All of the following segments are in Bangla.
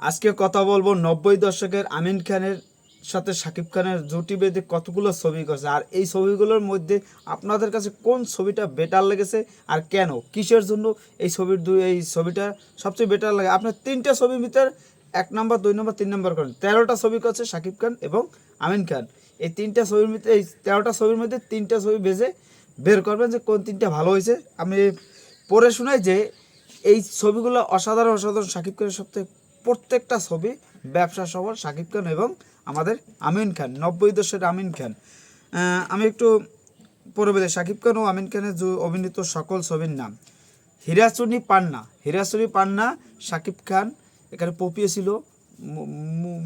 আজকে কথা বলব নব্বই দশকের আমিন খানের সাথে শাকিব খানের জুটি বেঁধে কতগুলো ছবি করছে। আর এই ছবিগুলোর মধ্যে আপনাদের কাছে কোন ছবিটা বেটার লেগেছে আর কেন? কিসের জন্য এই ছবির দুই এই ছবিটা সবচেয়ে বেটার লাগে? আপনার তিনটা ছবির ভিতরে এক নম্বর, দুই নম্বর, তিন নম্বর করেন। তেরোটা ছবি করছে শাকিব খান এবং আমিন খান। এই তিনটা ছবির মধ্যে এই তেরোটা ছবির মধ্যে তিনটা ছবি বেজে বের করবেন যে কোন তিনটা ভালো হয়েছে। আমি পড়ে শোনাই যে এই ছবিগুলো অসাধারণ অসাধারণ। শাকিব খানের সপ্তাহে প্রত্যেকটা ছবি ব্যবসা সফল শাকিব খান এবং আমাদের আমিন খান, নব্বই দশের আমিন খান। আমি একটু বলি, শাকিব খান ও আমিন খানের অভিনীত সকল ছবির নাম, হিরাচুনি পান্না। হিরাচুনি পান্না শাকিব খান, এখানে পপিয়ে ছিল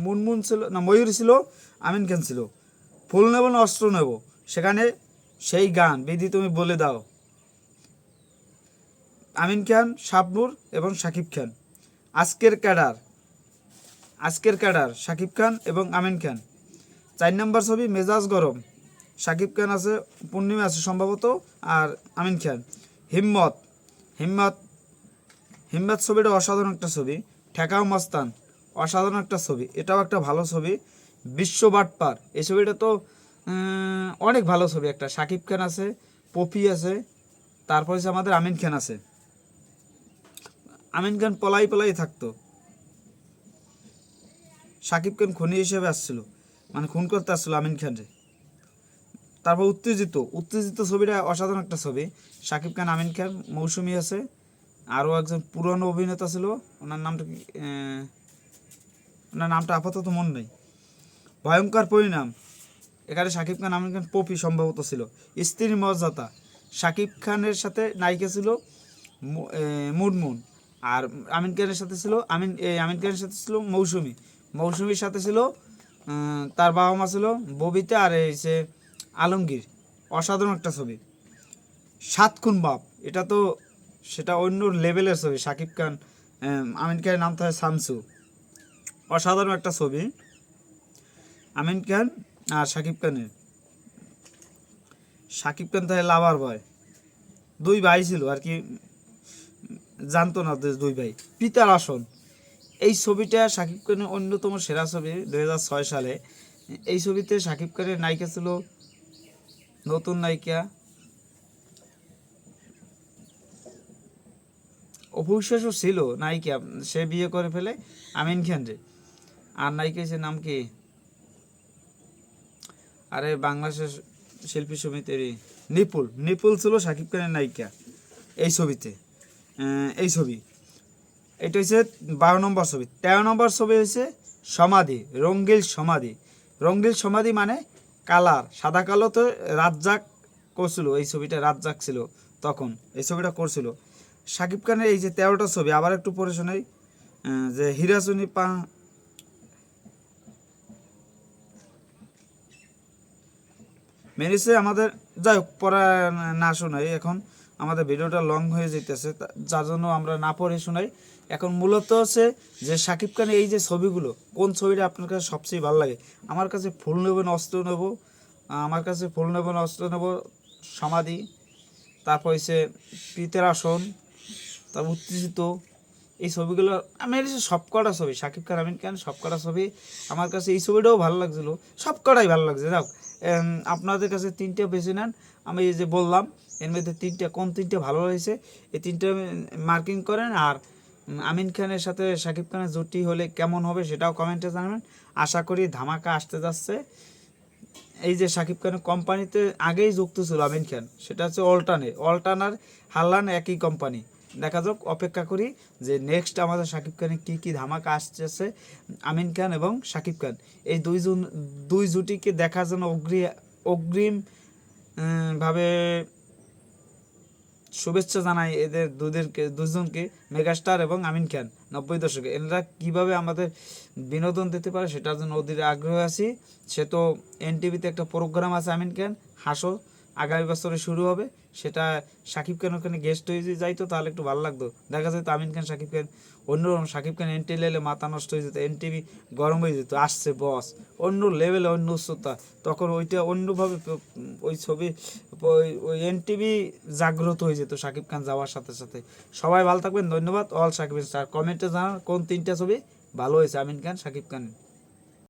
মুনমুন ছিল, না, ময়ূর ছিল, আমিন খান ছিল। ফুল নেব না, অস্ত্র নেব, সেখানে সেই গান বিধি তুমি বলে দাও। আমিন খান, শাবনুর এবং শাকিব খান। আজকের ক্যাডার আজকের ক্যাডার শাকিব খান এবং আমিন খান। চার নম্বর ছবি মেজাজ গরম। শাকিব খান আছে, পূর্ণিমা আছে সম্ভবত, আর আমিন খান। হিম্মত হিম্মত হিম্মত ছবিটা অসাধারণ একটা ছবি। ঠেকাও মস্তান, অসাধারণ একটা ছবি। এটাও একটা ভালো ছবি। বিশ্ব বাটপার এই ছবিটা তো অনেক ভালো ছবি একটা। শাকিব খান আছে, পপি আছে, তারপর হচ্ছে আমাদের আমিন খান আছে। আমিন খান পলাই পলাই থাকতো। শাকিব খান খুনি হিসেবে আসছিল। মানে খুন করতে আসছিল আমিন খানরে তারপর উত্তেজিত উত্তেজিত ছবিটা অসাধারণ একটা ছবি। শাকিব খান, আমিন খান মৌসুমি আছে। আরও একজন পুরনো অভিনেতা ছিল। ওনার নামটা ওনার নামটা আপাতত মন নেই। ভয়ঙ্কর পরিণাম। এখানে শাকিব খান, আমিন খান পপি সম্ভবত ছিল। স্ত্রীর মর্যাদা। শাকিব খানের সাথে নায়িকা ছিল মুনমুন। আর আমিন খানের সাথে ছিল, আমিন আমিন খানের সাথে ছিল মৌসুমি। মৌসুমির সাথে ছিল তার বাবা মা ছিল ববিতা আর এই যে আলমগীর। অসাধারণ একটা ছবি। সাত খুন বাপ। এটা তো সেটা অন্য লেভেলের ছবি। শাকিব খান আমিন খানের নাম থাকে শামসু অসাধারণ একটা ছবি। আমিন খান আর শাকিব খানের। শাকিব খান তাহলে লাভার বয়। দুই ভাই ছিল আর কি। জানতো না দুই ভাই। পিতার আসন। এই ছবিটা শাকিব খানের অন্যতম সেরা ছবি দুই হাজার ছয় সালে। এই ছবিতে শাকিব খানের নায়িকা ছিল নতুন নায়িকা। অবিশ্বাসও ছিল নায়িকা। সে বিয়ে করে ফেলে আমিন খান রে আর নায়িকা সে নাম কি? আরে বাংলাদেশের শিল্পী সমিতির নিপুল। নিপুল ছিল শাকিব খানের নায়িকা এই ছবিতে। এই ছবি। এটা হচ্ছে বারো নম্বর ছবি। তেরো নম্বর ছবি হচ্ছে সমাধি, রঙ্গিল সমাধি। রঙ্গিল সমাধি মানে কালার। সাদা কালো তো রাজ্জাক করছিল, এই ছবিটা রাজ্জাক ছিল তখন, এই ছবিটা করছিল। শাকিব খানের এই যে তেরোটা ছবি, আবার একটু পড়ে শোনাই। যে হিরাচুনি পা মেরিসে আমাদের যাই হোক পড়া না শোনাই এখন। আমাদের ভিডিওটা লং হয়ে যেতেছে যার জন্য আমরা না পড়ে শোনাই। এখন মূলত হচ্ছে যে শাকিব খানের এই যে ছবিগুলো, কোন ছবিটা আপনার কাছে সবচেয়ে ভালো লাগে? আমার কাছে ফুল নেব না অস্ত্র নেব, আমার কাছে ফুল নেব না অস্ত্র নেব, সমাধি, তারপর হচ্ছে পিতের আসন, তারপর উত্তেজিত। এই ছবিগুলো, আমি সব কটা ছবি শাকিব খান, আমিন খান, সব কটা ছবি আমার কাছে এই ছবিটাও ভালো লাগছিল, সব কটাই ভালো লাগছে। যাক আপনাদের কাছে তিনটে বেছে নেন আমি এই যে বললাম, এর মধ্যে তিনটে, কোন তিনটে ভালো হয়েছে? এই তিনটে মার্কিং করেন আর আমিন খানের সাথে শাকিব খানের জুটি হলে কেমন হবে সেটাও কমেন্টে জানাবেন। আশা করি ধামাকা আসতে যাচ্ছে। এই যে শাকিব খানের কোম্পানিতে আগেই যুক্ত ছিল আমিন খান, সেটা হচ্ছে অল্টানে অল্টানার হাল্লান একই কোম্পানি। দেখা যাক, অপেক্ষা করি যে নেক্সট আমাদের শাকিব খানের কী কী ধামাকা আসতেছে আমিন খান এবং শাকিব খান। এই দুইজন, দুই জুটিকে দেখার জন্য অগ্রি অগ্রিম ভাবে শুভেচ্ছা জানাই এদের দুদেরকে, দুজনকে, মেগাস্টার এবং আমিন খান, নব্বই দশকে। এনারা কীভাবে আমাদের বিনোদন দিতে পারে সেটার জন্য ওদের আগ্রহ আছি। সে তো এনটিভিতে একটা প্রোগ্রাম আছে আমিন খান, হাসো। আগামী বছরে শুরু হবে। সেটা শাকিব খান ওখানে গেস্ট হয়ে যাইতো, তাহলে একটু ভালো লাগতো। দেখা যেত আমিন খান শাকিব খান, অন্যরকম শাকিব খান এনটি লেলে মাথা নষ্ট হয়ে যেত এনটিভি গরম হয়ে যেত, আসছে বস অন্য লেভেলে অন্য উচ্চতা তখন ওইটা অন্যভাবে ওই ছবি, ওই- ওই এনটিভি জাগ্রত হয়ে যেত শাকিব খান যাওয়ার সাথে সাথে। সবাই ভালো থাকবেন, ধন্যবাদ। অল শাকিব স্টার কমেন্টে জানান কোন তিনটা ছবি ভালো হয়েছে, আমিন খান শাকিব খান।